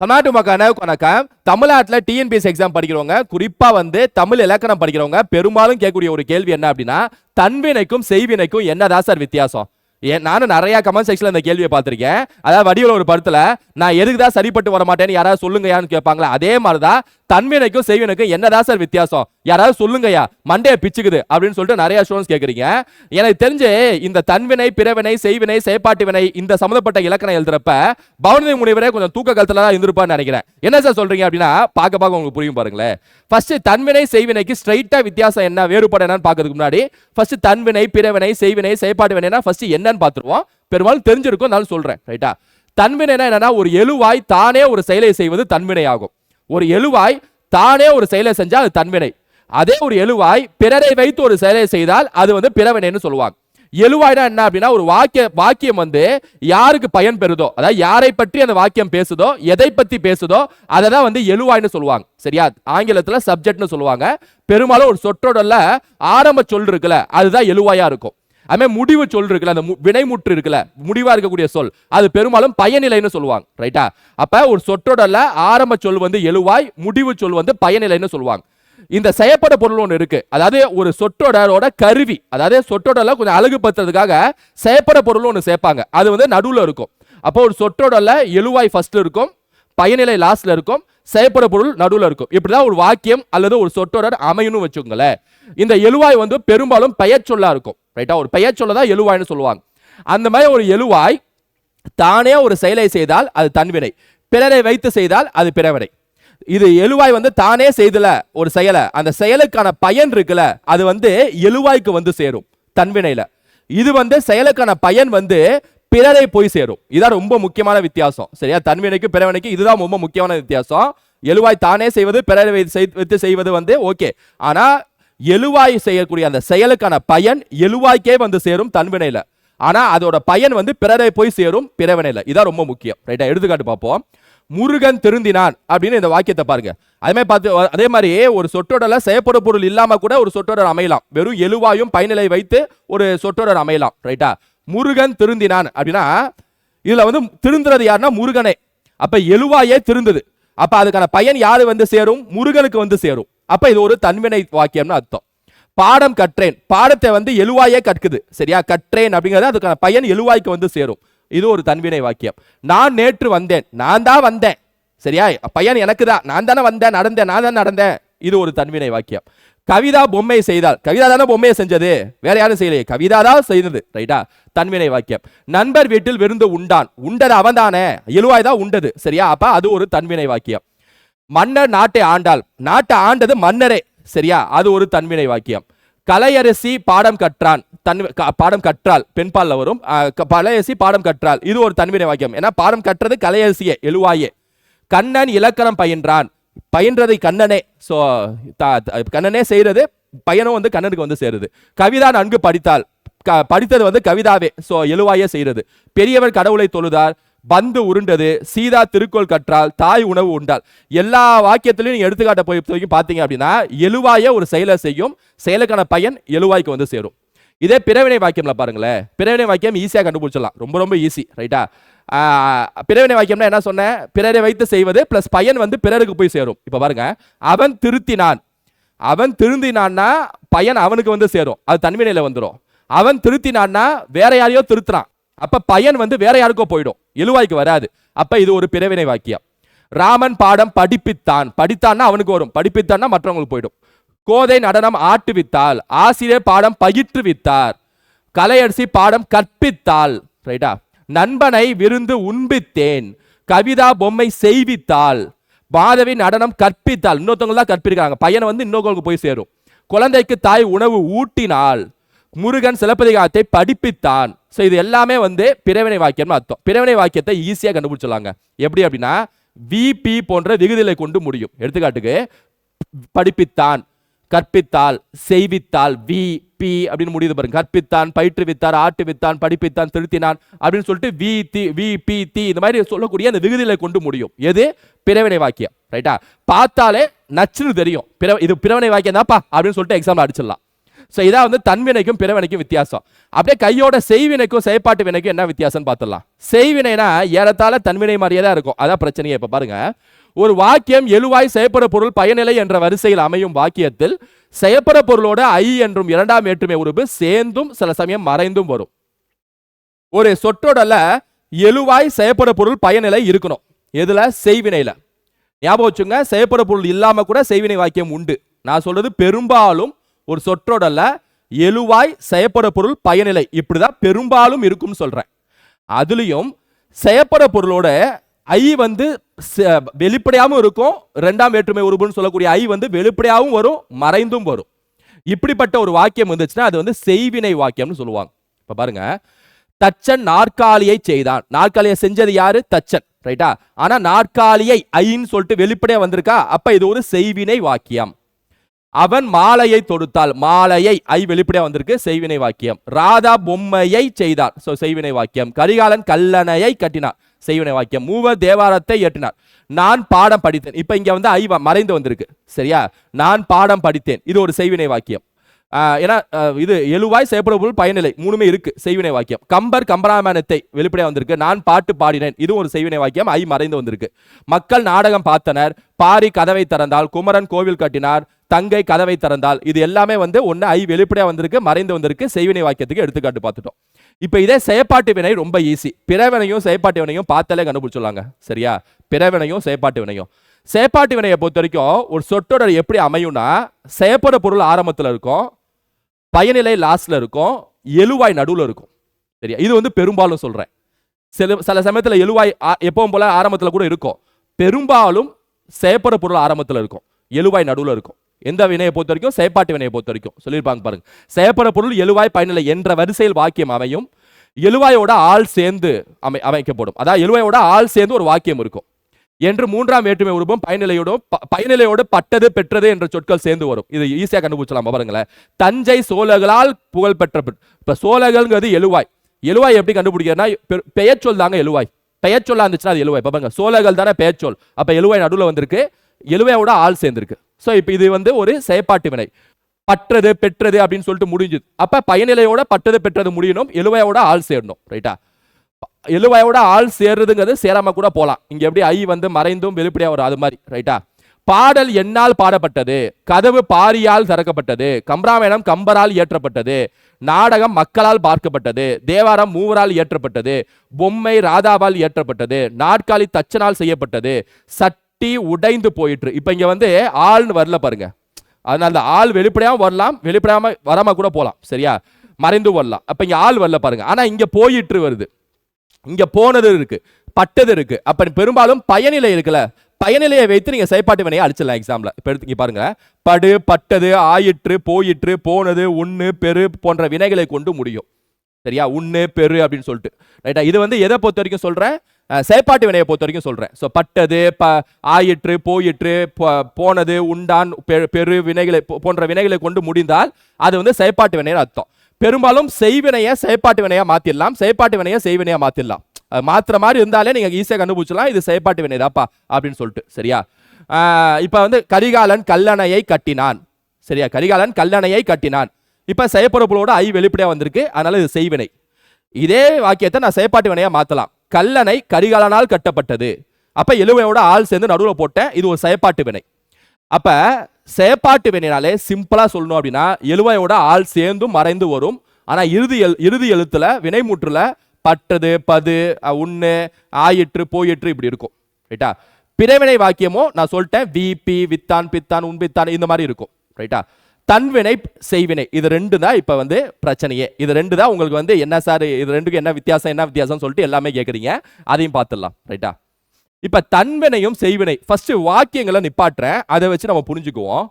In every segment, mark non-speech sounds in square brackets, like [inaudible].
தமிழ்நாட்டு மக்கள் வணக்கம் தமிழ்நாட்டில் டிஎன்பிஎஸ் எக்ஸாம் படிக்கிறவங்க குறிப்பாக வந்து தமிழ் இலக்கணம் படிக்கிறவங்க பெரும்பாலும் கேட்கக்கூடிய ஒரு கேள்வி என்ன அப்படின்னா தன்வினைக்கும் செய்வினைக்கும் என்னதான் சார் வித்தியாசம்? ஏன் நானும் நிறையா கமெண்ட் செக்ஷன்ல இந்த கேள்வியை பார்த்துருக்கேன். அதாவது வடிவில் ஒரு படத்தில் நான் எதுக்கு தான் சரிப்பட்டு வர மாட்டேன்னு யாராவது சொல்லுங்கயான்னு கேட்பாங்களா? அதே மாதிரி தான் தன்வினைக்கும் செய்வினைக்கும் என்னதான் சார் வித்தியாசம்? யாராவது சொல்லுங்கய்யா மண்டையை பிச்சுக்குது அப்படின்னு சொல்லிட்டு நிறைய ஸ்டூடெண்ட்ஸ் கேட்குறீங்க எனக்கு தெரிஞ்சு இந்த தன்வினை பிறவினை செய்வினை செயற்பாட்டு வினை இந்த சம்மந்தப்பட்ட இலக்கணம் எழுதுறப்ப பவுனதி முனிவரே கொஞ்சம் தூக்க கழுத்துல தான் இருந்திருப்பான்னு நினைக்கிறேன். என்ன சார் சொல்றீங்க அப்படின்னா பார்க்க பார்க்க உங்களுக்கு புரியும் பாருங்களேன். ஃபர்ஸ்ட் தன்வினை செய்வினைக்கு ஸ்ட்ரைட்டா வித்தியாசம் என்ன வேறுபாடு என்னன்னு பார்க்கறதுக்கு முன்னாடி ஃபர்ஸ்ட் தன்வினை பிறவினை செய்வினை செயற்பாட்டு வினைனா ஃபர்ஸ்ட் என்னன்னு பார்த்துருவோம். பெரும்பாலும் தெரிஞ்சிருக்கும் நான் சொல்றேன் ரைட்டா தன்வினைனா என்னன்னா ஒரு எழுவாய் தானே ஒரு செயலை செய்வது தன்வினை ஆகும் ஒரு எழுவாய் தானே ஒரு செயலை செஞ்சால் அது தன்வினை. அதே ஒரு எழுவாய் பிறரை வைத்து ஒரு செயலை செய்தால் அது வந்து பிறவினைன்னு சொல்லுவாங்க. எழுவாய்னா என்ன அப்படின்னா ஒரு வாக்கிய வாக்கியம் வந்து யாருக்கு பயன் பெறுதோ அதாவது யாரை பற்றி அந்த வாக்கியம் பேசுதோ எதை பத்தி பேசுதோ அதை தான் வந்து எழுவாய்னு சொல்லுவாங்க. சரியா? ஆங்கிலத்துல சப்ஜெக்ட்னு சொல்லுவாங்க. பெரும்பாலும் ஒரு சொற்றொடர்ல ஆரம்ப சொல் இருக்குல்ல அதுதான் எழுவாயா இருக்கும். அதுமாதிரி முடிவு சொல் இருக்குல்ல அந்த மு- வினைமுற்று இருக்குல்ல முடிவா இருக்கக்கூடிய சொல் அது பெரும்பாலும் பயனிலைன்னு சொல்லுவாங்க. ரைட்டா அப்ப ஒரு சொற்றொடர்ல ஆரம்ப சொல் வந்து எழுவாய் முடிவு சொல் வந்து பயனிலைன்னு சொல்லுவாங்க. இந்த செயற்பட பொருள் ஒன்று இருக்கு. அதாவது ஒரு சொற்றொடரோட கருவி அதாவது சொற்றொடர்ல கொஞ்சம் அழகுபடுத்துறதுக்காக செயற்பட பொருள் ஒன்று சேர்ப்பாங்க. அது வந்து நடுவில் இருக்கும். அப்போ ஒரு சொட்டோடல எழுவாய் ஃபர்ஸ்ட் இருக்கும் பயனிலை லாஸ்ட்ல இருக்கும் செயற்பட பொருள் நடுவில் இருக்கும். இப்படிதான் ஒரு வாக்கியம் அல்லது ஒரு சொற்றொடர் அமையணும் வச்சுக்கோங்களேன். இந்த எழுவாய் வந்து பெரும்பாலும் பெயர் சொல்லா இருக்கும். ரைட்டா ஒரு பெயர் சொல்ல தான் எழுவாய்னு சொல்லுவாங்க. அந்த மாதிரி ஒரு எழுவாய் தானே ஒரு செயலை செய்தால் அது தன்வினை. பிறரை வைத்து செய்தால் அது பிறவினை. இது எழுவாய் வந்து தானே செய்தல ஒரு செயலை. அந்த செயலுக்கான பயன் இருக்குல்ல அது வந்து எழுவாய்க்கு வந்து சேரும் தன்வினையில. இது வந்து செயலுக்கான பயன் வந்து பிறரை போய் சேரும். இதான் ரொம்ப முக்கியமான வித்தியாசம். சரியா? தன்வினைக்கு பிறவனைக்கு இதுதான் ரொம்ப முக்கியமான வித்தியாசம். எழுவாய் தானே செய்வது பிறரை வைத்து செய்- வைத்து செய்வது வந்து ஓகே. ஆனா எழுவாய் செய்யக்கூடிய அந்த செயலுக்கான பயன் எழுவாய்க்கே வந்து சேரும் தன்வினையில. ஆனால் அதோட பயன் வந்து பிறரை போய் சேரும் பிறவனையில் இதான் ரொம்ப முக்கியம். ரைட்டா எடுத்துக்காட்டு பார்ப்போம். முருகன் திருந்தினான் அப்படின்னு இந்த வாக்கியத்தை பாருங்க. அதே மாதிரி பார்த்து அதே மாதிரி ஒரு சொற்றொடரில் செயற்பட பொருள் இல்லாம கூட ஒரு சொற்றொடர் அமையலாம். வெறும் எழுவாயும் பயனிலை வைத்து ஒரு சொற்றொடர் அமையலாம். ரைட்டா முருகன் திருந்தினான் அப்படின்னா இதுல வந்து திருந்துறது யாருன்னா முருகனே. அப்ப எழுவாயே திருந்தது. அப்ப அதுக்கான பயன் யாரு வந்து சேரும்? முருகனுக்கு வந்து சேரும். அப்ப இது ஒரு தன்வினை வாக்கியம்னு அர்த்தம். பாடம் கற்றேன். பாடத்தை வந்து எழுவாயே கற்குது. சரியா? கற்றேன் அப்படிங்கிறது அதுக்கான பையன் எழுவாய்க்கு வந்து சேரும். இது ஒரு தன்வினை வாக்கியம். நான் நேற்று வந்தேன். நான் தான் வந்தேன். சரியா? பையன் எனக்கு தான். நான் தானே வந்தேன் நடந்தேன் நான் தான் நடந்தேன். இது ஒரு தன்வினை வாக்கியம். கவிதா பொம்மை செய்தால் கவிதா தானே பொம்மையை செஞ்சது? வேற யாரும் செய்யலையே. கவிதா தான் செய்தது. ரைட்டா தன்வினை வாக்கியம். நண்பர் வீட்டில் விருந்து உண்டான். உண்டது அவன் தானே. எழுவாய் தான் உண்டது. சரியா? அப்ப அது ஒரு தன்வினை வாக்கியம். மன்னர் நாட்டை ஆண்டாள். நாட்டை ஆண்டது மன்னரே. சரியா? அது ஒரு தன்வினை வாக்கியம். கலையரசி பாடம் கற்றான். தன் பாடம் கற்றால் பெண்பால்ல வரும். கலையரசி பாடம் கற்றால். இது ஒரு தன்வினை வாக்கியம். ஏன்னா பாடம் கற்றது கலையரசியே எழுவாயே. கண்ணன் இலக்கணம் பயின்றான். பயின்றதை கண்ணனே ஸோ கண்ணனே செய்யறது பையனும் வந்து கண்ணனுக்கு வந்து சேருது. கவிதா நன்கு படித்தால் க- படித்தது வந்து கவிதாவே ஸோ எழுவாயே செய்கிறது பெரியவர் கடவுளை தொழுதார் பந்து உருண்டது சீதா திருக்கோள் கற்றால் தாய் உணவு உண்டால். எல்லா வாக்கியத்திலையும் நீங்க எடுத்துக்காட்ட போய் வரைக்கும் பார்த்தீங்க அப்படின்னா எழுவாய ஒரு செயலை செய்யும் செயலுக்கான பயன் எழுவாய்க்கு வந்து சேரும். இதே பிறவினை வாக்கியம்ல பாருங்களேன். பிறவினை வாக்கியம் ஈஸியாக கண்டுபிடிச்சிடலாம். ரொம்ப ரொம்ப ஈஸி ரைட்டா பிறவினை வாக்கியம்னா என்ன சொன்னேன்? பிறரை வைத்து செய்வது பிளஸ் பயன் வந்து பிறருக்கு போய் சேரும். இப்போ பாருங்க அவன் திருத்தினான். அவன் திருந்தினான்னா பயன் அவனுக்கு வந்து சேரும். அது தன்வினையில வந்துடும் அவன் திருத்தினான்னா வேற யாரையோ திருத்துறான். அப்ப பயன் வந்து வேற யாருக்கோ போயிடும். எழுவாய்க்கு வராது. அப்ப இது ஒரு பிறவினை வாக்கியம். ராமன் பாடம் படிப்பித்தான். படித்தான்னா அவனுக்கு வரும். படிப்பித்தான்னா மற்றவங்களுக்கு போயிடும். கோதை நடனம் ஆட்டுவித்தால் ஆசிரியர் பாடம் பயிற்றுவித்தார் கலையரசி பாடம் கற்பித்தாள் ரைட்டா? நண்பனை விருந்து உண்பித்தேன் கவிதா பொம்மை செய்வித்தாள் மாதவி நடனம் கற்பித்தாள் இன்னொருத்தவங்க தான் கற்பிருக்காங்க. பையனை வந்து இன்னொருத்தவங்களுக்கு போய் சேரும். குழந்தைக்கு தாய் உணவு ஊட்டினாள் முருகன் சிலப்பதிகாரத்தை படிப்பித்தான். ஸோ இது எல்லாமே வந்து பிறவினை வாக்கியம்னு அர்த்தம். பிறவினை வாக்கியத்தை ஈஸியாக கண்டுபிடிச்சிடலாங்க. எப்படி அப்படின்னா விபி போன்ற விகுதிகளை கொண்டு முடியும். எடுத்துக்காட்டுக்கு படிப்பித்தான் கற்பித்தால் செய்வித்தால் வி பி அப்படின்னு முடியுது பாருங்க. கற்பித்தான் பயிற்றுவித்தார் ஆட்டுவித்தான் படிப்பித்தான் திருத்தினான் அப்படின்னு சொல்லிட்டு வி தி வி பி தி இந்த மாதிரி சொல்லக்கூடிய அந்த விகுதிகளை கொண்டு முடியும். எது? பிறவினை வாக்கியம். ரைட்டா பார்த்தாலே நச்சுன்னு தெரியும். பிற இது பிறவினை வாக்கியம் தான்ப்பா அப்படின்னு சொல்லிட்டு எக்ஸாம்ல அடிச்சிடலாம். ஸோ இதான் வந்து தன்வினைக்கும் பிறவினைக்கும் வித்தியாசம். அப்படியே கையோட செய்வினைக்கும் செயற்பாட்டு வினைக்கும் என்ன வித்தியாசம்னு பார்த்துடலாம். செய்வினைனா ஏறத்தாழ தன்வினை மாதிரியே தான் இருக்கும். அதான் பிரச்சனையே. இப்போ பாருங்க. ஒரு வாக்கியம் எழுவாய் செயற்பட பொருள் பயனிலை என்ற வரிசையில் அமையும் வாக்கியத்தில் செயற்பட பொருளோட ஐ என்றும் இரண்டாம் ஏற்றுமை உறுப்பு சேர்ந்தும் சில சமயம் மறைந்தும் வரும். ஒரு சொற்றொடல எழுவாய் செயற்பட பொருள் பயனிலை இருக்கணும். எதுல? செய்வினையில. ஞாபகம் வச்சுங்க செயற்பட பொருள் இல்லாம கூட செய்வினை வாக்கியம் உண்டு. நான் சொல்றது பெரும்பாலும் ஒரு சொற்றோடல்ல எழுவாய் செயப்பட பொருள் பயனிலை. இப்படிதான் பெரும்பாலும் இருக்கும்னு சொல்றேன். அதுலயும் செயப்பட பொருளோட ஐ வந்து வெளிப்படையாகவும் இருக்கும். ரெண்டாம் வேற்றுமை உருபுன்னு சொல்லக்கூடிய ஐ வந்து வெளிப்படையாகவும் வரும் மறைந்தும் வரும். இப்படிப்பட்ட ஒரு வாக்கியம் வந்துச்சுன்னா அது வந்து செய்வினை வாக்கியம்னு சொல்லுவாங்க. இப்போ பாருங்க. தச்சன் நாற்காலியை செய்தான். நாற்காலியை செஞ்சது யாரு? தச்சன் ரைட்டா ஆனா நாற்காலியை ஐன்னு சொல்லிட்டு வெளிப்படையா வந்திருக்கா? அப்ப இது ஒரு செய்வினை வாக்கியம். அவன் மாலையை தொடுத்தாள். மாலையை ஐ வெளிப்படையா வந்திருக்கு. செய்வினை வாக்கியம். ராதா பொம்மையை செய்தார் சோ செய்வினை வாக்கியம். கரிகாலன் கல்லணையை கட்டினார் செய்வினை வாக்கியம். மூவர் தேவாரத்தை எட்டினார் நான் பாடம் படித்தேன். இப்ப இங்க வந்து ஐ வ- மறைந்து வந்திருக்கு. சரியா? நான் பாடம் படித்தேன். இது ஒரு செய்வினை வாக்கியம். ஏன்னா இது எழுவாய் செயற்படும் பொருள் பயனிலை. மூணுமே இருக்கு. செய்வினை வாக்கியம். கம்பர் கம்பராமாயணத்தை வெளிப்படையா வந்திருக்கு. நான் பாட்டு பாடினேன். இது ஒரு செய்வினை வாக்கியம். ஐ மறைந்து வந்திருக்கு. மக்கள் நாடகம் பார்த்தனர். பாரி கதவை திறந்தால் குமரன் கோவில் கட்டினார். தங்கை கதவை திறந்தால். இது எல்லாமே வந்து ஒன்று ஐ வெளிப்படையாக வந்திருக்கு மறைந்து வந்திருக்கு செய்வினை வாக்கியத்துக்கு எடுத்துக்காட்டு பார்த்துட்டோம். இப்போ இதே செயற்பாட்டு வினை ரொம்ப ஈஸி பிறவினையும் செயற்பாட்டு வினையும் பார்த்தாலே கண்டுபிடிச்சிடலாங்க. சரியா? பிறவினையும் செயற்பாட்டு வினையும். செயற்பாட்டு வினையை பொறுத்த வரைக்கும் ஒரு சொற்றொடர் எப்படி அமையும்னா செயற்பட பொருள் ஆரம்பத்தில் இருக்கும் பயனிலை லாஸ்டில் இருக்கும் எழுவாய் நடுவில் இருக்கும். சரியா? இது வந்து பெரும்பாலும் சொல்கிறேன் சில சில சமயத்தில் எழுவாய் ஆ- எப்பவும் போல ஆரம்பத்தில் கூட இருக்கும். பெரும்பாலும் செயற்பட பொருள் ஆரம்பத்தில் இருக்கும். எழுவாய் நடுவில் இருக்கும். எந்த வினையை பொறுத்த வரைக்கும்? செயற்பாட்டு வினையை பொறுத்த வரைக்கும். சொல்லியிருப்பாங்க பாருங்க. செயற்பட பொருள் எழுவாய் பயனிலை என்ற வரிசையில் வாக்கியம் அமையும். எழுவாயோட ஆள் சேர்ந்து அமை அமைக்கப்படும். அதாவது எழுவாயோட ஆள் சேர்ந்து ஒரு வாக்கியம் இருக்கும். என்று மூன்றாம் வேற்றுமை உருவம் பயனிலையோடும் ப- பயனிலையோடு பட்டது பெற்றது என்ற சொற்கள் சேர்ந்து வரும். இது ஈஸியா கண்டுபிடிச்சலாம் பாருங்களேன். தஞ்சை சோழர்களால் புகழ் பெற்ற இப்போ இப்ப சோழர்கள்ங்கிறது எழுவாய். எழுவாய் எப்படி கண்டுபிடிக்கிறதுனா பெயர் சொல் தாங்க எழுவாய். பெயர்ச்சொல்லா இருந்துச்சுன்னா அது எழுவாய். பாருங்க சோழர்கள் தானே பெயர்ச்சொல். அப்ப எழுவாய் நடுவில் வந்திருக்கு. எழுவையோட ஆள் சேர்ந்திருக்கு. ஸோ இப்போ இது வந்து ஒரு செயற்பாட்டு வினை. பற்றது பெற்றது அப்படின்னு சொல்லிட்டு முடிஞ்சுது. அப்போ பயனிலையோட பற்றது பெற்றது முடியணும் எழுவாயோட ஆள் சேரணும் ரைட்டா எழுவாயோட ஆள் சேர்றதுங்கிறது சேராம கூட போகலாம் இங்கே எப்படி ஐ வந்து மறைந்தும் வெளிப்படையாக வரும் அது மாதிரி ரைட்டா பாடல் என்னால் பாடப்பட்டது கதவு பாரியால் திறக்கப்பட்டது கம்பராமாயணம் கம்பரால் இயற்றப்பட்டது நாடகம் மக்களால் பார்க்கப்பட்டது தேவாரம் மூவரால் இயற்றப்பட்டது பொம்மை ராதாவால் இயற்றப்பட்டது நாற்காலி தச்சனால் செய்யப்பட்டது சட்ட உடைந்து போயிற்று. இப்போ இங்கே வந்து ஆள்னு வரல பாருங்க. அதனால் அந்த ஆள் வெளிப்படையாகவும் வரலாம் வெளிப்படையாமல் வராமல் கூட போகலாம் சரியா? மறைந்து வரலாம். அப்போ இங்கே ஆள் வரல பாருங்க. ஆனால் இங்கே போயிற்று வருது. இங்கே போனது இருக்கு பட்டது இருக்கு. அப்போ பெரும்பாலும் பயனிலை இருக்குல்ல. பயனிலையை வைத்து நீங்கள் செயற்பாட்டு வினையை அழிச்சிடலாம் எக்ஸாமில் இப்போ எடுத்து இங்க பாருங்க. படு பட்டது ஆயிற்று போயிற்று போனது உண்ணு பெரு போன்ற வினைகளை கொண்டு முடியும். சரியா? உண்ணு பெரு அப்படின்னு சொல்லிட்டு. ரைட்டா இது வந்து எதை பொறுத்த வரைக்கும் சொல்கிறேன் செயற்பாட்டு வினையை பொறுத்த வரைக்கும் சொல்கிறேன் ஸோ பட்டது ப ஆயிற்று போயிற்று போனது உண்டான் பெரு- பெரு வினைகளை போ- போன்ற வினைகளை கொண்டு முடிந்தால் அது வந்து செயற்பாட்டு வினைன்னு அர்த்தம். பெரும்பாலும் செய்வினையை செயற்பாட்டு வினையாக மாற்றிடலாம் செயற்பாட்டு வினையை செய்வினையாக மாற்றிடலாம் மாற்றுற மாதிரி இருந்தாலே நீங்கள் ஈஸியாக கண்டுபிடிச்சலாம் இது செயற்பாட்டு வினைதாப்பா அப்படின்னு சொல்லிட்டு. சரியா? இப்போ வந்து கரிகாலன் கல்லணையை கட்டினான். சரியா? கரிகாலன் கல்லணையை கட்டினான். இப்போ செயற்பொருளோட ஐ வெளிப்படையாக வந்திருக்கு. அதனால இது செய்வினை. இதே வாக்கியத்தை நான் செயற்பாட்டு வினையாக மாற்றலாம் கல்லணை கரிகாலனால் கட்டப்பட்டது. அப்ப எழுவையோட ஆள் சேர்ந்து நடுவில் போட்டேன் இது ஒரு செயற்பாட்டு வினை. அப்ப செயற்பாட்டு வினைனாலே சிம்பிளா சொல்லணும் அப்படின்னா எழுவையோட ஆள் சேர்ந்தும் மறைந்து வரும். ஆனா இறுதி எழு இறுதி எழுத்துல வினைமுற்றுல பட்டது பது உண்ணு ஆயிற்று போயிற்று இப்படி இருக்கும். ரைட்டா பிறவினை வாக்கியமோ நான் சொல்லிட்டேன் விபி வித்தான் பித்தான் உன்பித்தான் இந்த மாதிரி இருக்கும். ரைட்டா தன்வினை செய்வினை. இது ரெண்டு தான் இப்போ வந்து பிரச்சனையே. இது ரெண்டு தான் உங்களுக்கு வந்து என்ன சார் இது ரெண்டுக்கும் என்ன வித்தியாசம் என்ன வித்தியாசம் சொல்லிட்டு எல்லாமே கேட்குறீங்க அதையும் பார்த்துடலாம் ரைட்டா இப்போ தன்வினையும் செய்வினை. ஃபர்ஸ்ட் வாக்கியங்களை நிப்பாட்டுறேன். அதை வச்சு நம்ம புரிஞ்சுக்குவோம்.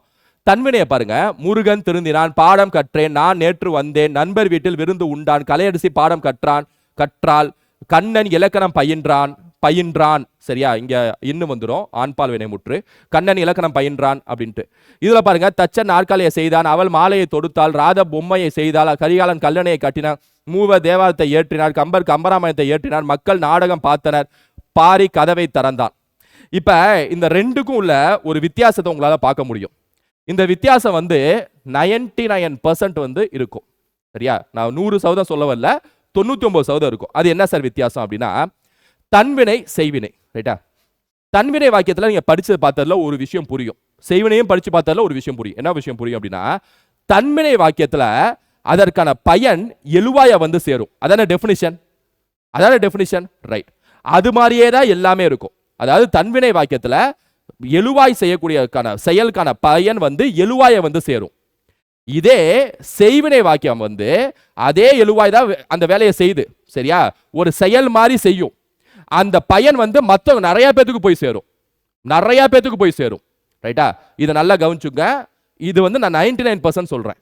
தன்வினையை பாருங்க. முருகன் திருந்தினான் பாடம் கற்றேன் நான் நேற்று வந்தேன் நண்பர் வீட்டில் விருந்து உண்டான் கலையடிசி பாடம் கற்றான் கற்றால் கண்ணன் இலக்கணம் பயின்றான். பயின்றான். சரியா? இங்கே இன்னும் வந்துடும் ஆண்பால் வினைமுற்று. கண்ணன் இலக்கணம் பயின்றான் அப்படின்ட்டு. இதில் பாருங்க தச்சன் நாற்காலியை செய்தான் அவள் மாலையை தொடுத்தாள் ராத பொம்மையை செய்தாள் கரிகாலன் கல்லணையை கட்டினான் மூவ தேவாரத்தை ஏற்றினார் கம்பர் கம்பராமாயணத்தை ஏற்றினார் மக்கள் நாடகம் பார்த்தனர் பாரி கதவை திறந்தான். இப்போ இந்த ரெண்டுக்கும் உள்ள ஒரு வித்தியாசத்தை உங்களால் பார்க்க முடியும். இந்த வித்தியாசம் வந்து நைன்டி நைன் பர்சன்ட் வந்து இருக்கும். சரியா? நான் நூறு சதவீதம் சொல்ல வரல தொண்ணூற்றி ஒம்பது சதவீதம் இருக்கும். அது என்ன சார் வித்தியாசம் அப்படின்னா தன்வினை செய்வினை. ரைட்டா தன்வினை வாக்கியத்தில் நீங்கள் படிச்சு பார்த்ததில் ஒரு விஷயம் புரியும். செய்வினையும் படித்து பார்த்ததில் ஒரு விஷயம் புரியும். என்ன விஷயம் புரியும் அப்படின்னா தன்வினை வாக்கியத்தில் அதற்கான பயன் எழுவாய வந்து சேரும். அதான டெஃபினிஷன் அதான டெஃபினிஷன் ரைட் அது மாதிரியே தான் எல்லாமே இருக்கும். அதாவது தன்வினை வாக்கியத்தில் எழுவாய் செய்யக்கூடியக்கான செயலுக்கான பயன் வந்து எழுவாய வந்து சேரும். இதே செய்வினை வாக்கியம் வந்து அதே எழுவாய் தான் வே- அந்த வேலையை செய்யுது. சரியா? ஒரு செயல் மாதிரி செய்யும். அந்த பயன் வந்து மற்ற நிறைய பேத்துக்கு போய் சேரும். நிறைய பேத்துக்கு போய் சேரும். ரைட்டா இதை நல்லா கவனிச்சுங்க. இது வந்து நான் நைன்டி நைன் பர்சன்ட் சொல்கிறேன்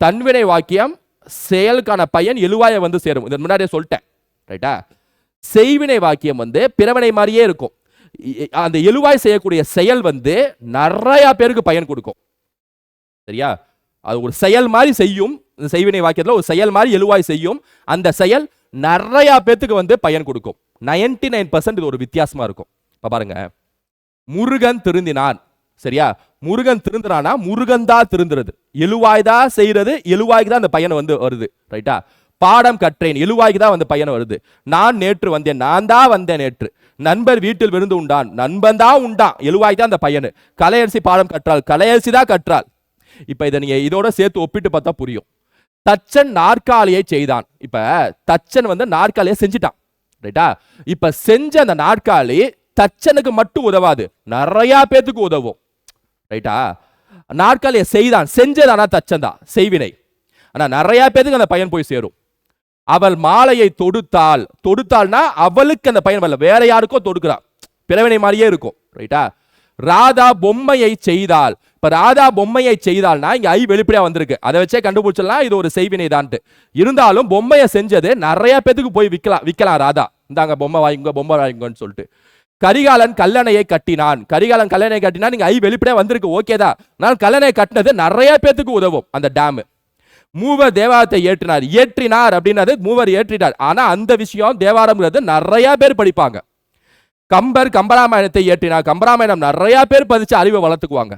தன்வினை வாக்கியம் செயலுக்கான பயன் எழுவாய வந்து சேரும். இதன் முன்னாடியே சொல்லிட்டேன். ரைட்டா செய்வினை வாக்கியம் வந்து பிறவினை மாதிரியே இருக்கும். அந்த எழுவாய் செய்யக்கூடிய செயல் வந்து நிறையா பேருக்கு பயன் கொடுக்கும். சரியா? அது ஒரு செயல் மாதிரி செய்யும். இந்த செய்வினை வாக்கியத்தில் ஒரு செயல் மாதிரி எழுவாய் செய்யும். அந்த செயல் நிறையா பேத்துக்கு வந்து பயன் கொடுக்கும். 99% நைன் இது ஒரு வித்தியாசமாக இருக்கும். இப்போ பாருங்க. முருகன் திருந்தினான். சரியா? முருகன் திருந்துறானா முருகன் தான் திருந்துறது. எழுவாய் தான் செய்யறது எழுவாய்க்கு தான் அந்த பையன் வந்து வருது. ரைட்டா பாடம் கற்றேன் எழுவாய்க்கு தான் வந்து பையன் வருது. நான் நேற்று வந்தேன் நான் தான் வந்தேன் நேற்று. நண்பர் வீட்டில் விருந்து உண்டான் நண்பன் தான் உண்டான். எழுவாய் தான் அந்த பையனு. கலையரசி பாடம் கற்றாள் கலையரசி தான் கற்றாள். இப்போ இதை நீங்கள் இதோட சேர்த்து ஒப்பிட்டு பார்த்தா புரியும். தச்சன் நாற்காலியை செய்தான். இப்போ தச்சன் வந்து நாற்காலியை செஞ்சிட்டான். ரைட்டா இப்ப செஞ்ச அந்த நாற்காலி தச்சனுக்கு மட்டும் உதவாது. நிறைய பேத்துக்கு உதவும். ரைட்டா? நாற்காலியை செய்தான். செஞ்சது ஆனால் தச்சன் தான். செய்வினை. ஆனால் நிறைய பேத்துக்கு அந்த பையன் போய் சேரும். அவள் மாலையை தொடுத்தாள். தொடுத்தாள்னா அவளுக்கு அந்த பையன் வரல வேற யாருக்கோ தொடுக்கிறான். பிறவினை மாதிரியே இருக்கும். ரைட்டா? ராதா பொம்மையை செய்தால் இப்ப ராதா பொம்மையை செய்தால்னா இங்க ஐ வெளிப்படையா வந்திருக்கு. அதை வச்சே கண்டுபிடிச்சிடலாம். இது ஒரு செய்வினை தான்ட்டு இருந்தாலும் பொம்மையை செஞ்சது நிறைய பேத்துக்கு போய் விற்கலாம் விற்கலாம் ராதா. இந்தாங்க பொம்மை வாங்கிங்க பொம்மை வாங்கிங்கன்னு சொல்லிட்டு. கரிகாலன் கல்லணையை கட்டினான். கரிகாலன் கல்லணையை கட்டினா நீங்கள் ஐ வெளிப்படையாக வந்திருக்கு ஓகே தான். நான் கல்லணையை கட்டினது நிறைய பேத்துக்கு உதவும் அந்த டேமு மூவர் தேவாரத்தை ஏற்றினார். ஏற்றினார் அப்படின்னது மூவர் ஏற்றினார் ஆனால் அந்த விஷயம் தேவாரம்ங்கிறது நிறைய பேர் படிப்பாங்க. கம்பர் கம்பராமாயணத்தை ஏற்றினார். கம்பராமாயணம் நிறைய பேர் பதிச்சு அறிவை வளர்த்துக்குவாங்க.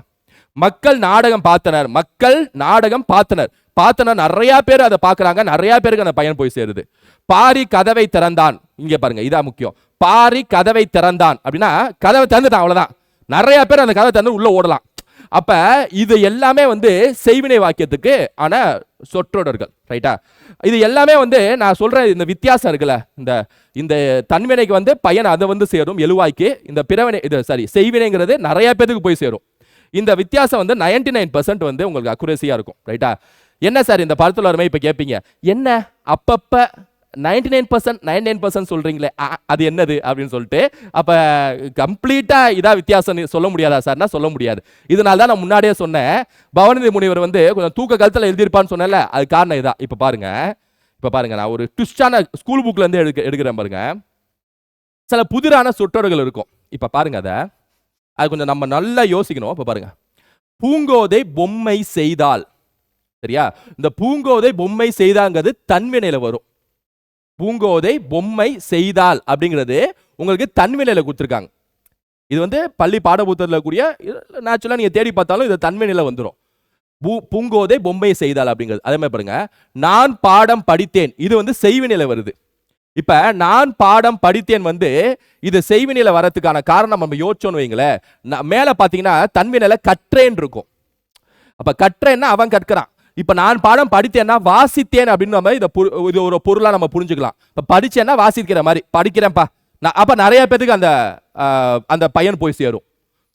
மக்கள் நாடகம் பார்த்தனர். மக்கள் நாடகம் பார்த்தனர். பார்த்தனர் நிறைய பேர் அதை பார்க்குறாங்க. நிறைய பேருக்கு அந்த பயன் போய் சேருது. பாரி கதவை திறந்தான். இங்கே பாருங்க இதான் முக்கியம். பாரி கதவை திறந்தான். அப்படின்னா கதவை திறந்துட்டான் அவ்வளோதான் நிறைய பேர் அந்த கதவை திறந்து உள்ளே ஓடலாம். அப்போ இது எல்லாமே வந்து செய்வினை வாக்கியத்துக்கு ஆன சொற்றொடர்கள் ரைட்டா இது எல்லாமே வந்து நான் சொல்கிறேன் இந்த வித்தியாசம் இருக்குல்ல இந்த இந்த தன்வினைக்கு வந்து பையன் அதை வந்து சேரும் எழுவாய்க்கு. இந்த பிறவினை இது சாரி செய்வினைங்கிறது நிறைய பேத்துக்கு போய் சேரும். இந்த வித்தியாசம் வந்து நைன்டி நைன் பர்சன்ட் வந்து உங்களுக்கு அக்குரேசியாக இருக்கும் ரைட்டா என்ன சார் இந்த படத்தில் வருமே இப்போ கேட்பீங்க என்ன? அப்பப்போ 99% nine percent nine nine percent சொல்கிறீங்களே அது என்னது அப்படின்னு சொல்லிட்டு அப்போ கம்ப்ளீட்டாக இதாக வித்தியாசம் சொல்ல முடியாதா சார்னா சொல்ல முடியாது. இதனால தான் நான் முன்னாடியே சொன்னேன். பவனந்தி முனிவர் வந்து கொஞ்சம் தூக்க காலத்தில் எழுதியிருப்பான்னு சொன்னேன்ல அது காரணம் இதான். இப்போ பாருங்க இப்போ பாருங்க நான் ஒரு ட்விஸ்டான ஸ்கூல் புக்லேருந்து எடுக்க எடுக்கிறேன் பாருங்க. சில புதிரான சொற்றொடர்கள் இருக்கும். இப்போ பாருங்க அதை. அது கொஞ்சம் நம்ம நல்லா யோசிக்கணும். இப்போ பாருங்க. பூங்கோதை பொம்மை செய்தால் சரியா? இந்த பூங்கோதை பொம்மை செய்தாங்கிறது தன்வினையில் வரும். பூங்கோதை பொம்மை செய்தால் அப்படிங்கிறது உங்களுக்கு தன்வினையில கொடுத்துருக்காங்க. இது வந்து பள்ளி பாடபுத்தத்தில் கூடிய நேச்சுரலாக நீங்கள் தேடி பார்த்தாலும் இது தன்வினையில வந்துடும் பூ பூங்கோதை பொம்மை செய்தால் அப்படிங்கிறது. அதே மாதிரி பாருங்க. நான் பாடம் படித்தேன். இது வந்து செய்வினையில வருது. இப்போ நான் பாடம் படித்தேன் வந்து இது செய்வினையில வரதுக்கான காரணம் நம்ம யோசிச்சோன்னு வைங்களேன். நான் பார்த்தீங்கன்னா பாத்தீங்கன்னா தன்வினையில கற்றேன் இருக்கும். அப்போ கற்றேன்னா அவன் கற்கிறான். இப்போ நான் பாடம் படித்தேன்னா வாசித்தேன் அப்படின்னு நம்ம இதை இது ஒரு பொருளாக நம்ம புரிஞ்சுக்கலாம். இப்போ படித்தேன்னா வாசிக்கிற மாதிரி படிக்கிறேன்ப்பா. நான் அப்போ நிறைய பேத்துக்கு அந்த அந்த பையன் போய் சேரும்.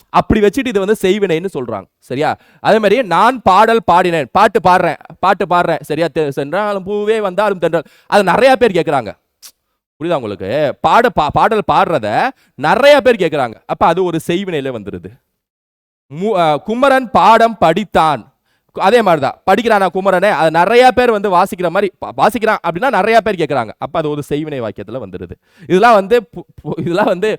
அப்படி வச்சுட்டு இது வந்து செய்வினைன்னு சொல்கிறாங்க சரியா? அதே மாதிரி நான் பாடல் பாடினேன். பாட்டு பாடுறேன். பாட்டு பாடுறேன். சரியா? தெ- சென்றாலும் பூவே வந்தாலும் தென்றால். அது நிறையா பேர் கேட்குறாங்க புரியுதா உங்களுக்கு? பாட பா பாடல் பாடுறத நிறைய பேர் கேட்குறாங்க அப்போ அது ஒரு செய்வினையில் வந்துடுது மு- குமரன் பாடம் படித்தான். அதே மாதிரி தான் படிக்கிறானா குமரனே அது நிறைய பேர் வந்து வாசிக்கிற மாதிரி வாசிக்கிறான் அப்படின்னா நிறைய பேர் கேட்குறாங்க அப்போ அது ஒரு செய்வினை வாக்கியத்தில் வந்துடுது இதெல்லாம் வந்து பு- இதெல்லாம் வந்து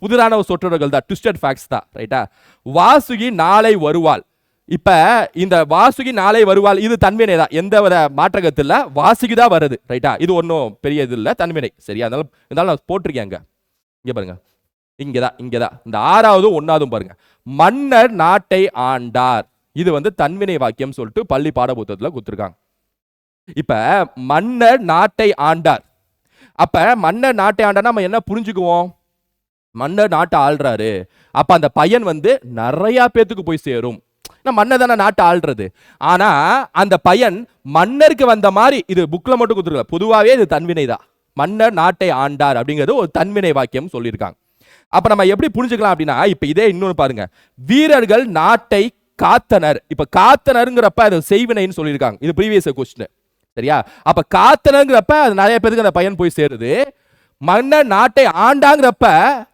புதிரான ஒரு சொற்றொடர்கள் தான். ட்விஸ்டட் ஃபேக்ட்ஸ் தான். ரைட்டா வாசுகி நாளை வருவாள். இப்போ இந்த வாசுகி நாளை வருவாள் இது தன்வினை தான். எந்த வித மாற்றகத்தில் வாசுகி தான் வருது. ரைட்டா இது ஒன்றும் பெரிய இது இல்லை. தன்வினை. சரியா? அதனால இருந்தாலும் நான் போட்டிருக்கேன் பாருங்க இங்கே தான் இங்கே தான் இந்த ஆறாவது ஒன்னாவதும் பாருங்க. மன்னர் நாட்டை ஆண்டார். இது வந்து தன்வினை வாக்கியம் சொல்லிட்டு பள்ளி பாடபுத்தத்தில் கொடுத்துருக்காங்க. இப்ப மன்னர் நாட்டை ஆண்டார். அப்ப மன்னர் நாட்டை ஆண்டார் நம்ம என்ன புரிஞ்சுக்குவோம்? மன்னர் நாட்டை ஆள்றாரு. அப்ப அந்த பையன் வந்து நிறைய பேத்துக்கு போய் சேரும். மன்னர் தானே நாட்டை ஆள்றது. ஆனா அந்த பையன் மன்னருக்கு வந்த மாதிரி இது புக்ல மட்டும் கொடுத்துருக்கல. பொதுவாகவே இது தன்வினை தான். மன்னர் நாட்டை ஆண்டார் அப்படிங்கிறது ஒரு தன்வினை வாக்கியம் சொல்லியிருக்காங்க. அப்ப நம்ம எப்படி புரிஞ்சுக்கலாம் அப்படின்னா இப்ப இதே இன்னொன்று பாருங்க. வீரர்கள் நாட்டை காத்தனர். இப்ப காத்தனருங்கிறப்ப அது செய்வினைன்னு சொல்லியிருக்காங்க. இது ப்ரீவியஸ் கொஸ்டின் சரியா? அப்ப காத்தனருங்கிறப்ப அது நிறைய பேருக்கு அந்த பையன் போய் சேருது. மன்னர் நாட்டை ஆண்டாங்கிறப்ப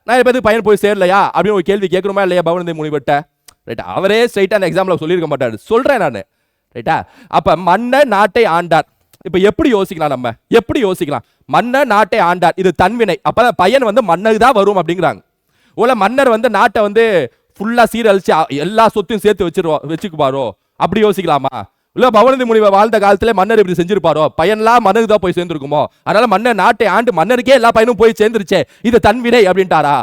நிறைய பேருக்கு பையன் போய் சேரலையா? அப்படின்னு ஒரு கேள்வி கேட்கணுமா இல்லையா பவனந்தி முனிவட்ட ரைட்டா அவரே ஸ்ட்ரைட்டா அந்த எக்ஸாம்பிள் சொல்லியிருக்க மாட்டாரு. சொல்றேன் நான். ரைட்டா அப்ப மன்னர் நாட்டை ஆண்டார். இப்ப எப்படி யோசிக்கலாம் நம்ம? எப்படி யோசிக்கலாம்? மன்னர் நாட்டை ஆண்டார். இது தன்வினை. அப்போ பையன் வந்து மன்னர் தான் வரும் அப்படிங்கிறாங்க. ஓல மன்னர் வந்து நாட்டை வந்து ஃபுல்லாக சீரழிச்சு எல்லா சொத்தையும் சேர்த்து வச்சிருவோம் வச்சுக்குவாரோ அப்படி யோசிக்கலாமா? இல்ல பவனந்தி முனிவர் வாழ்ந்த காலத்துல மன்னர் இப்படி செஞ்சிருப்பாரோ? பையன்லாம் மன்னருக்கு தான் போய் சேர்ந்துருக்குமோ? அதனால மன்னர் நாட்டை ஆண்டு மன்னருக்கே எல்லா பையனும் போய் சேர்ந்துருச்சே இது தன்வினை அப்படின்ட்டாரா?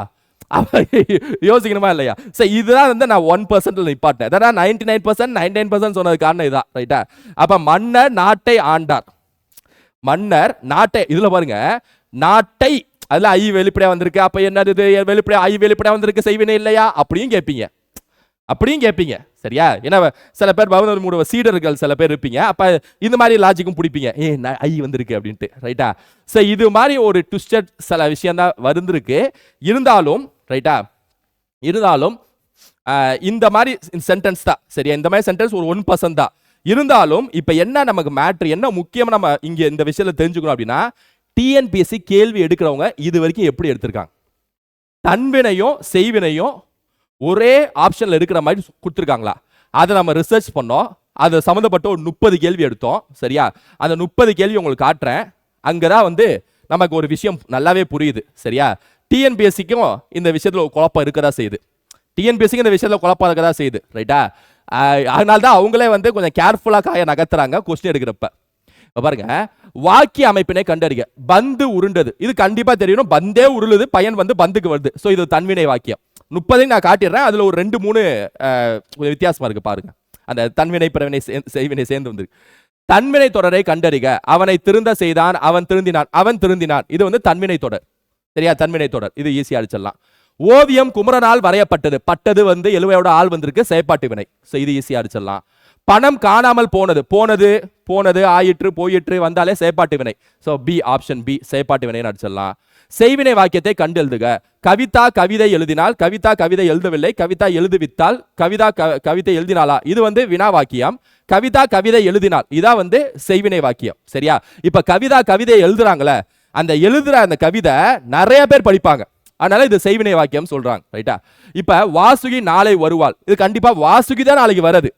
யோசிக்கணுமா இல்லையா? சரி இதுதான் வந்து நான் ஒன் பர்சன்ட்ல நிப்பாட்டேன் அதான் ninety nine percent ninety nine percent சொன்னது காரணம் இதான். ரைட்டா அப்ப மன்னர் நாட்டை ஆண்டார். மன்னர் நாட்டை இதுல பாருங்க நாட்டை அதில் ஐ வெளிப்படையாக வந்திருக்கு. அப்போ என்னது இது? வெளிப்படையா ஐ வெளிப்படையாக வந்திருக்கு. செய்வினை இல்லையா? அப்படியும் கேட்பீங்க. அப்படியும் கேட்பீங்க. சரியா? ஏன்னா சில பேர் பவனர் மூட சீடர்கள் சில பேர் இருப்பீங்க. அப்போ இந்த மாதிரி லாஜிக்கும் பிடிப்பீங்க. ஏ ஐ வந்திருக்கு அப்படின்ட்டு. ரைட்டா சரி இது மாதிரி ஒரு ட்விஸ்டட் சில விஷயந்தான் வந்திருக்கு. இருந்தாலும் ரைட்டா இருந்தாலும் இந்த மாதிரி சென்டென்ஸ் தான். சரியா? இந்த மாதிரி சென்டென்ஸ் ஒரு ஒன் பர்சன்ட் தான். இருந்தாலும் இப்போ என்ன நமக்கு மேட்ரு என்ன முக்கியமாக நம்ம இங்கே இந்த விஷயத்தில் தெரிஞ்சுக்கணும் அப்படின்னா டிஎன்பிஎஸ்சி கேள்வி எடுக்கிறவங்க இது வரைக்கும் எப்படி எடுத்திருக்காங்க? தன்வினையும் செய்வினையும் ஒரே ஆப்ஷனில் இருக்கிற மாதிரி கொடுத்துருக்காங்களா? அதை நம்ம ரிசர்ச் பண்ணோம். அது சம்மந்தப்பட்ட ஒரு முப்பது கேள்வி எடுத்தோம். சரியா? அந்த முப்பது கேள்வி உங்களுக்கு காட்டுறேன். அங்கே தான் வந்து நமக்கு ஒரு விஷயம் நல்லாவே புரியுது. சரியா? டிஎன்பிஎஸ்சிக்கும் இந்த விஷயத்தில் ஒரு குழப்பம் இருக்கதா செய்யுது. டிஎன்பிஎஸ்சிக்கு இந்த விஷயத்தில் குழப்பம் இருக்கதா செய்யுது. ரைட்டா அதனால தான் அவங்களே வந்து கொஞ்சம் கேர்ஃபுல்லாக காய நகர்த்துறாங்க கொஸ்டின் எடுக்கிறப்ப. பாருங்க. வாக்கிய அமைப்பினை கண்டறிக. பந்து உருண்டது. இது கண்டிப்பா தெரியணும் பந்தே உருளுது பையன் வந்து பந்துக்கு வருது. சோ இது தன்வினை வாக்கியம். முப்பதையும் நான் காட்டிடுறேன். அதுல ஒரு ரெண்டு மூணு அஹ், கொஞ்சம் வித்தியாசமா இருக்கு பாருங்க. அந்த தன்வினை பிறவினை செய்வினை சேர்ந்து வந்து தன்வினை தொடரை கண்டறிக. அவனை திருந்த செய்தான் அவன் திருந்தினான் அவன் திருந்தினான். இது வந்து தன்வினை தொடர். சரியா? தன்வினை தொடர். இது ஈஸியா அடிச்சிடலாம். ஓவியம் குமரனால் வரையப்பட்டது. பட்டது வந்து எழுவையோட ஆள் வந்திருக்கு. செயற்பாட்டு வினை. ஸோ இது ஈஸியா அடிச்சிடலாம். பணம் காணாமல் போனது. போனது போனது ஆயிற்று போயிற்று வந்தாலே செயப்பாட்டு வினை. ஸோ பி ஆப்ஷன் பி செயப்பாட்டு வினைன்னு அடிச்சிடலாம். செய்வினை வாக்கியத்தை கண்டெழுதுக. கவிதா கவிதை எழுதினால் கவிதா கவிதை எழுதவில்லை. கவிதா எழுதுவித்தால் கவிதா க- கவிதை எழுதினாளா? இது வந்து வினா வாக்கியம். கவிதா கவிதை எழுதினாள் இதான் வந்து செய்வினை வாக்கியம். சரியா? இப்ப கவிதா கவிதையை எழுதுறாங்களே அந்த எழுதுற அந்த கவிதை நிறைய பேர் படிப்பாங்க. அதனால இது செய்வினை வாக்கியம் சொல்றாங்க. ரைட்டா இப்ப வாசுகி நாளை வருவாள். இது கண்டிப்பா வாசுகி தான் நாளைக்கு வருது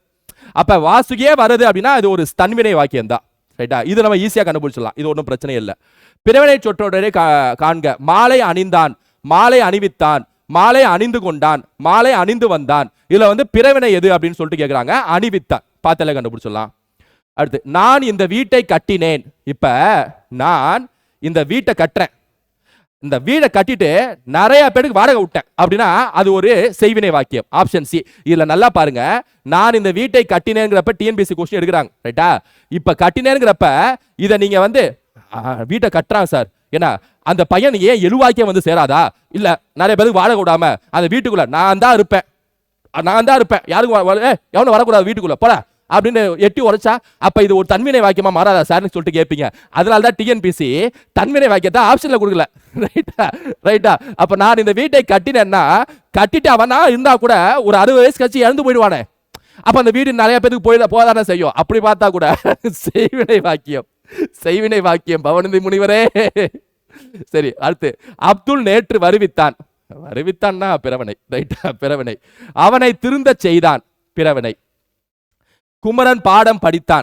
அப்ப வாசுகியே வருது அப்படின்னா இது ஒரு தன்வினை வாக்கியம் தான். ரைட்டா இது நம்ம ஈஸியா கண்டுபிடிச்சிடலாம். இது ஒன்றும் பிரச்சனை இல்லை. பிறவினை சொற்றொடரே கா- காண்க. மாலை அணிந்தான். மாலை அணிவித்தான். மாலை அணிந்து கொண்டான். மாலை அணிந்து வந்தான். இதுல வந்து பிறவினை எது அப்படின்னு சொல்லிட்டு கேட்குறாங்க அணிவித்தான். பார்த்தல கண்டுபிடிச்சிடலாம். அடுத்து நான் இந்த வீட்டை கட்டினேன். இப்ப நான் இந்த வீட்டை கட்டுறேன். இந்த வீடை கட்டிட்டு நிறைய பேருக்கு வாடகை விட்டேன். அப்படின்னா அது ஒரு செய்வினை வாக்கியம். ஆப்ஷன் சி இதுல நல்லா பாருங்க. நான் இந்த வீட்டை கட்டினேங்கிறப்ப டிஎன்பிசி கொஸ்டின் எடுக்கிறாங்க. ரைட்டா இப்ப கட்டினேங்கிறப்ப இதை நீங்க வந்து வீட்டை கட்டுறான் சார் ஏன்னா அந்த பையன் ஏன் எழுவாக்கியம் வந்து சேராதா? இல்ல நிறைய பேருக்கு வாடகை விடாம அந்த வீட்டுக்குள்ள நான் தான் இருப்பேன். நான் தான் இருப்பேன். யாருக்கும் எவனும் வரக்கூடாது வீட்டுக்குள்ள. போல அப்படின்னு எட்டி உரைச்சா அப்ப இது ஒரு தன்வினை வாக்கியமா மாறாதா சார்னு சொல்லிட்டு கேட்பீங்க அதனால தான் டிஎன்பிசி தன்வினை வாக்கியத்தை ஆப்ஷன்ல கொடுக்கல. ரைட்டா ரைட்டா அப்ப நான் இந்த வீட்டை கட்டினேன்னா கட்டிட்டு அவனா இருந்தா கூட ஒரு அறுபது வயசு கழிச்சு இறந்து போயிடுவானே. அப்ப அந்த வீடு நிறைய பேருக்கு போயிட போதானே செய்யும். அப்படி பார்த்தா கூட [laughs] செய்வினை வாக்கியம். செய்வினை வாக்கியம் பவனந்தி முனிவரே. சரி அடுத்து. அப்துல் நேற்று வருவித்தான். வருவித்தான்னா பிறவனை. ரைட்டா பிறவனை. அவனை திருந்தச் செய்தான் பிறவனை. குமரன் பாடம் படித்தான்.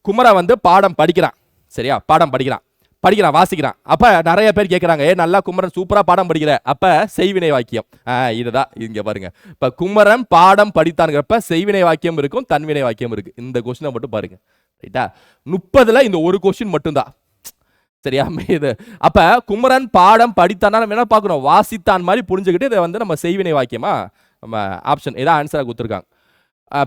குமரன் வந்து பாடம் படிக்கிறான். சரியா? பாடம் படிக்கிறான். படிக்கிறான் வாசிக்கிறான். அப்ப நிறைய பேர் கேட்குறாங்க ஏ நல்லா குமரன் சூப்பரா பாடம் படிக்கிற. அப்ப செய்வினை வாக்கியம். ஆ, இதுதான். இங்க பாருங்க. இப்ப குமரன் பாடம் படித்தான்ங்கிறப்ப செய்வினை வாக்கியம் இருக்கும் தன்வினை வாக்கியம் இருக்கு. இந்த கொஸ்டினை மட்டும் பாருங்க. ரைட்டா? முப்பதுல இந்த ஒரு கொஸ்டின் மட்டும்தான். சரியா? இது. அப்ப குமரன் பாடம் படித்தானா நம்ம என்ன பார்க்கணும்? வாசித்தான் மாதிரி புரிஞ்சுக்கிட்டு இதை வந்து நம்ம செய்வினை வாக்கியமா? நம்ம ஆப்ஷன் இதான் ஆன்சராக கொடுத்துருக்காங்க.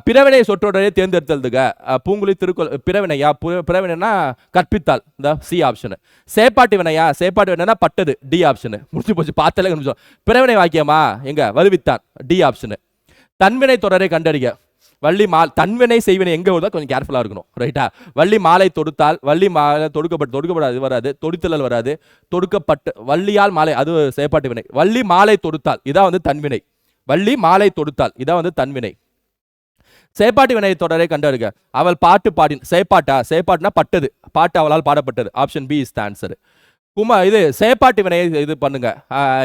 பிறவினை சொற்றொடரை தேர்ந்தெடுத்ததுங்க பூங்குழி திருக்குறள் பிறவினையா? பு- பிறவினைனா கற்பித்தால் இந்த சி ஆப்ஷனு சேப்பாட்டு வினையா? சேப்பாட்டு வினைனா பட்டது டி ஆப்ஷனு முடிச்சு போச்சு பார்த்தாலே நிமிஷம் பிறவினை வாக்கியமா? எங்க? வருவித்தான் டி ஆப்ஷனு தன்வினை தொடரை கண்டறிய வள்ளி மா தன்வினை செய்வினை எங்கே வருதோ கொஞ்சம் கேர்ஃபுல்லாக இருக்கணும் ரைட்டா வள்ளி மாலை தொடுத்தால் வள்ளி மாலை தொடுக்கப்பட்டு தொடுக்கப்படாது வராது. தொடுத்தல் வராது. தொடுக்கப்பட்டு வள்ளியால் மாலை அது செயற்பாட்டு வினை. வள்ளி மாலை தொடுத்தால் இதான் வந்து தன்வினை. வள்ளி மாலை தொடுத்தால் இதான் வந்து தன்வினை. செயற்பாட்டு வினை தொடரை கண்டறிக. அவள் பாட்டு பாடின் சேப்பாட்டா? சேப்பாட்டுனா பட்டது. பாட்டு அவளால் பாடப்பட்டது. Option B is the answer குமா இது செயற்பாட்டு வினையை இது பண்ணுங்க.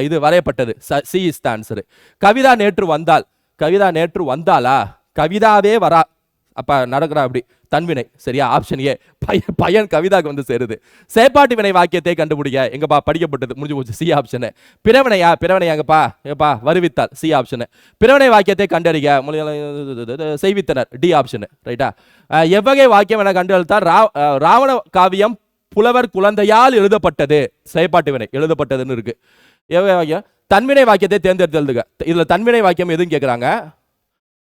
இது வரையப்பட்டது. C is the answer Kavitha நேற்று வந்தால் கவிதா நேற்று வந்தாளா? கவிதாவே வரா அப்போ நடக்கிறா அப்படி. தன்வினை. சரியா? ஆப்ஷன் ஏ பையன் பையன் கவிதாக்கு வந்து சேருது. சேப்பாட்டு வினை வாக்கியத்தை கண்டுபிடிக்க எங்கப்பா படிக்கப்பட்டது? முடிஞ்சு போச்சு. C option பிறவினையா? பிறவினையாங்கப்பா ஏப்பா வருவித்தால் சி ஆப்ஷனு பிறவினை வாக்கியத்தை கண்டறிக. செய்வித்தனர். டி ஆப்ஷனு ரைட்டா எவ்வகை வாக்கியம் என கண்டறித்தால் ரா ராவண காவியம் புலவர் குழந்தையால் எழுதப்பட்டது. செயற்பாட்டு வினை. எழுதப்பட்டதுன்னு இருக்கு. எவ்வகை வாக்கியம்? தன்வினை வாக்கியத்தை தேர்ந்தெடுத்தெழுதுக இதில் தன்வினை வாக்கியம் எதுவும் கேட்குறாங்க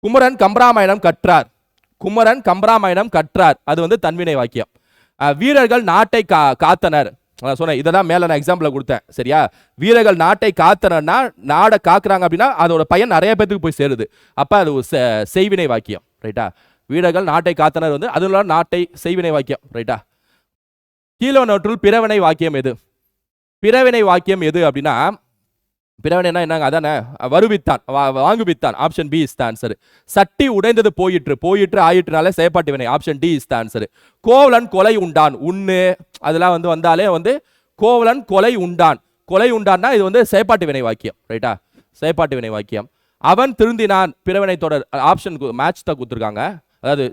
குமரன் கம்பராமாயணம் கற்றார். குமரன் கம்பராமாயணம் கற்றார். அது வந்து தன்வினை வாக்கியம். வீரர்கள் நாட்டை கா காத்தனர். நான் சொன்னேன் இதை தான் மேலே நான் எக்ஸாம்பிள் கொடுத்தேன். சரியா? வீரர்கள் நாட்டை காத்தனர்னா நாடை காக்குறாங்க அப்படின்னா அதோட பயன் நிறைய பேத்துக்கு போய் சேருது. அப்போ அது ஒரு செய்வினை வாக்கியம். ரைட்டா? வீரர்கள் நாட்டை காத்தனர் வந்து அதுல நாட்டை செய்வினை வாக்கியம். ரைட்டா? கீழே நோற்றுள் பிறவினை வாக்கியம் எது? பிறவினை வாக்கியம் எது அப்படின்னா பிறவினைனா என்னங்க அதானே? வருவித்தான் வா- வாங்குவித்தான். Option B is the answer சட்டி உடைந்தது போயிற்று போயிற்று ஆயிற்றுனாலே செயப்பாட்டு வினை. Option D is the answer Kovalan கொலை உண்டான் உண்ணு. அதெல்லாம் வந்து வந்தாலே வந்து கோவலன் கொலை உண்டான். கொலை உண்டான்னா இது வந்து செயப்பாட்டு வினை வாக்கியம் ரைட்டா செயப்பாட்டு வினை வாக்கியம். அவன் திருந்தினான் பிறவினை தொடர் ஆப்ஷன் மேட்ச் தான் கொடுத்துருக்காங்க. அதாவது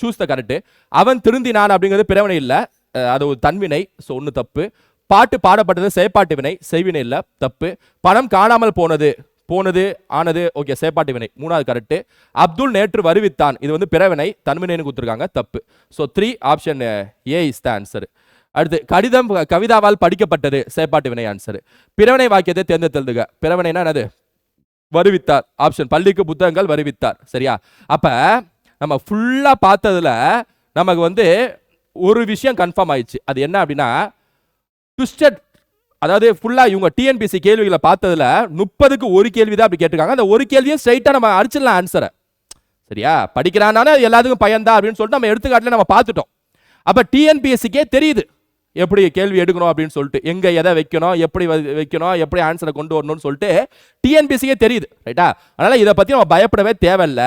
சூஸ் த கரெக்ட் அவன் திருந்தினான் அப்படிங்கிறது பிறவினை இல்லை அது ஒரு தன்வினை ஸோ ஒன்று தப்பு. பாட்டு பாடப்பட்டது செயற்பாட்டு வினை செய்வினை இல்லை தப்பு. பணம் காணாமல் போனது போனது ஆனது ஓகே செயற்பாட்டு வினை. மூணாவது கரெக்ட் அப்துல் நேற்று வருவித்தான். இது வந்து பிறவினை தன்வினைன்னு கொடுத்துருக்காங்க தப்பு. So three option A is the answer அடுத்து கடிதம் கவிதாவால் படிக்கப்பட்டது செயற்பாட்டு வினை ஆன்சர் பிறவினை வாக்கியத்தை தேர்ந்தெடுத்ததுக பிறவினைனா என்னது? வருவித்தார். ஆப்ஷன் பள்ளிக்கு புத்தகங்கள் வருவித்தார். சரியா? அப்போ நம்ம ஃபுல்லாக பார்த்ததுல நமக்கு வந்து ஒரு விஷயம் கன்ஃபார்ம் ஆயிடுச்சு. அது என்ன அப்படின்னா ட்விஸ்டட் அதாவது ஃபுல்லாக இவங்க டிஎன்பிசி கேள்விகளை பார்த்ததில் முப்பதுக்கு ஒரு கேள்வி தான் அப்படி கேட்டிருக்காங்க. அந்த ஒரு கேள்வியும் ஸ்ட்ரைட்டாக நம்ம அடிச்சிடலாம் ஆன்சரை சரியா? படிக்கிறானால எல்லாத்துக்கும் பயந்தா அப்படின்னு சொல்லிட்டு நம்ம எடுத்துக்காட்டில் நம்ம பார்த்துட்டோம். அப்போ டிஎன்பிஎஸ்சிக்கே தெரியுது. எப்படி கேள்வி எடுக்கணும் அப்படின்னு சொல்லிட்டு எங்கே எதை வைக்கணும் எப்படி வைக்கணும் எப்படி ஆன்சரை கொண்டு வரணும்னு சொல்லிட்டு டிஎன்பிஎஸ்சிக்கே தெரியுது. ரைட்டா அதனால் இதை பற்றி நம்ம பயப்படவே தேவையில்ல.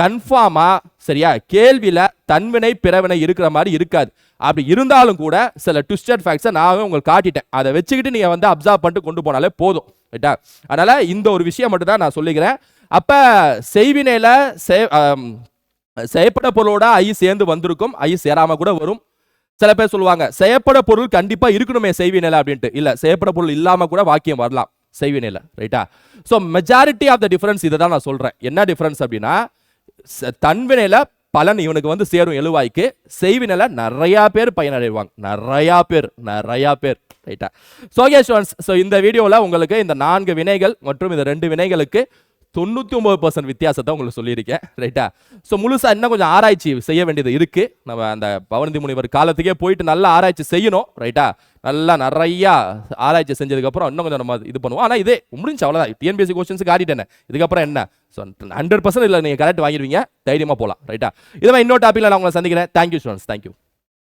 கன்ஃபார்மாக சரியா? கேள்வியில் தன்வினை பிறவினை இருக்கிற மாதிரி இருக்காது. அப்படி இருந்தாலும் கூட சில ட்விஸ்டட் ஃபேக்ட்ஸை நான் உங்களுக்கு காட்டிட்டேன். அதை வச்சுக்கிட்டு நீங்கள் வந்து அப்சர்வ் பண்ணிட்டு கொண்டு போனாலே போதும். ரைட்டா அதனால் இந்த ஒரு விஷயம் மட்டும் தான் நான் சொல்லிக்கிறேன். அப்போ செய்வினையில் செய்- செயற்பட பொருளோட ஐ சேர்ந்து வந்திருக்கும். ஐ சேராமல் கூட வரும். சில பேர் சொல்லுவாங்க செயற்பட பொருள் கண்டிப்பாக இருக்கணுமே செய்வினையில் அப்படின்ட்டு. இல்லை செயற்பட பொருள் இல்லாமல் கூட வாக்கியம் வரலாம் செய்வினையில். ரைட்டா so majority of the difference இதை தான் நான் சொல்கிறேன் என்ன டிஃபரன்ஸ் அப்படின்னா தன்வினையில் பலன் இவனுக்கு வந்து சேரும் எழுவாய்க்கு செய்வினில் நிறையா பேர் பயனடைவாங்க. நிறையா பேர் நிறையா பேர். ரைட்டா ஸோ ஸோ இந்த வீடியோவில் உங்களுக்கு இந்த நான்கு வினைகள் மற்றும் இந்த ரெண்டு வினைகளுக்கு தொண்ணூற்றி ஒம்பது பர்சன்ட் வித்தியாசத்தை உங்களுக்கு சொல்லியிருக்கேன் ரைட்டா ஸோ முழுசாக இன்னும் கொஞ்சம் ஆராய்ச்சி செய்ய வேண்டியது இருக்குது நம்ம அந்த பவனந்தி முனிவர் காலத்துக்கே போயிட்டு நல்லா ஆராய்ச்சி செய்யணும் ரைட்டா நல்லா நிறையா ஆராய்ச்சி செஞ்சதுக்கப்புறம் இன்னும் கொஞ்சம் நம்ம இது பண்ணுவோம். ஆனால் இதே முடிஞ்சு அவ்வளோதான் டிஎன்பிஎஸ்சி கொஸ்டின்ஸுக்கு ஆடிட்டேன் இதுக்கப்புறம் என்ன? ஸோ ஹண்ட்ரட் பர்சன்ட் இல்லை நீங்கள் கரெக்ட் வாங்கிடுவீங்க. தைரியமாக போகலாம் ரைட்டா இதுவே இன்னொரு டாப்பிக்கில் நான் உங்களை சந்திக்கிறேன். Thank you students thank you